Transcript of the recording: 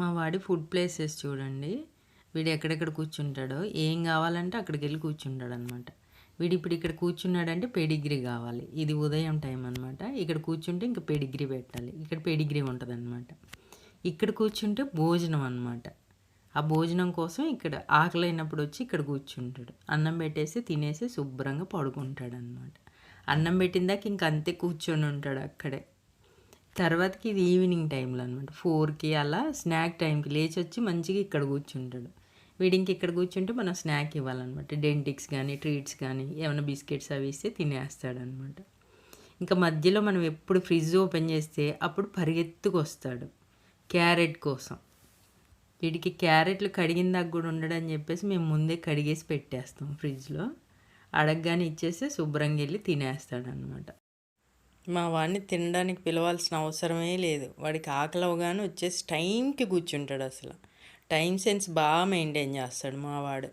మా వాడి food places చూడండి. వీడు ఎక్కడెక్కడ కూర్చుంటాడో ఏం కావాలంటే అక్కడికి వెళ్ళి కూర్చుంటాడు అనమాట వీడు ఇప్పుడు ఇక్కడ కూర్చున్నాడంటే పెడిగ్రీ కావాలి. ఇది ఉదయం టైం అనమాట ఇక్కడ కూర్చుంటే ఇంకా పెడిగ్రీ పెట్టాలి. ఇక్కడ పెడిగ్రీ ఉంటుంది అనమాట ఇక్కడ కూర్చుంటే భోజనం అనమాట ఆ భోజనం కోసం ఇక్కడ ఆకలి అయినప్పుడు వచ్చి ఇక్కడ కూర్చుంటాడు. అన్నం పెట్టేసి తినేసి శుభ్రంగా పడుకుంటాడు అనమాట అన్నం పెట్టిందాక ఇంక అంతే కూర్చొని ఉంటాడు అక్కడే. తర్వాతకి ఇది ఈవినింగ్ టైంలో అనమాట ఫోర్కి అలా స్నాక్ టైంకి లేచి వచ్చి మంచిగా ఇక్కడ కూర్చుంటాడు. వీడింకి ఇక్కడ కూర్చుంటే మనం స్నాక్ ఇవ్వాలన్నమాట. డెంటిక్స్ కానీ ట్రీట్స్ కానీ ఏమైనా బిస్కెట్స్ అవి ఇస్తే తినేస్తాడనమాట ఇంకా మధ్యలో మనం ఎప్పుడు ఫ్రిడ్జ్ ఓపెన్ చేస్తే అప్పుడు పరిగెత్తుకు వస్తాడు క్యారెట్ కోసం. వీడికి క్యారెట్లు కడిగిన దాకా కూడా ఉండడని చెప్పేసి మేము ముందే కడిగేసి పెట్టేస్తాం ఫ్రిడ్జ్లో అడగగానే ఇచ్చేస్తే శుభ్రంగా వెళ్ళి తినేస్తాడనమాట మా వాడిని తినడానికి పిలవాల్సిన అవసరమే లేదు. వాడికి ఆకలి అవగానే వచ్చేసి టైంకి కూర్చుంటాడు అసలు. టైం సెన్స్ బాగా మెయింటైన్ చేస్తాడు మా వాడు.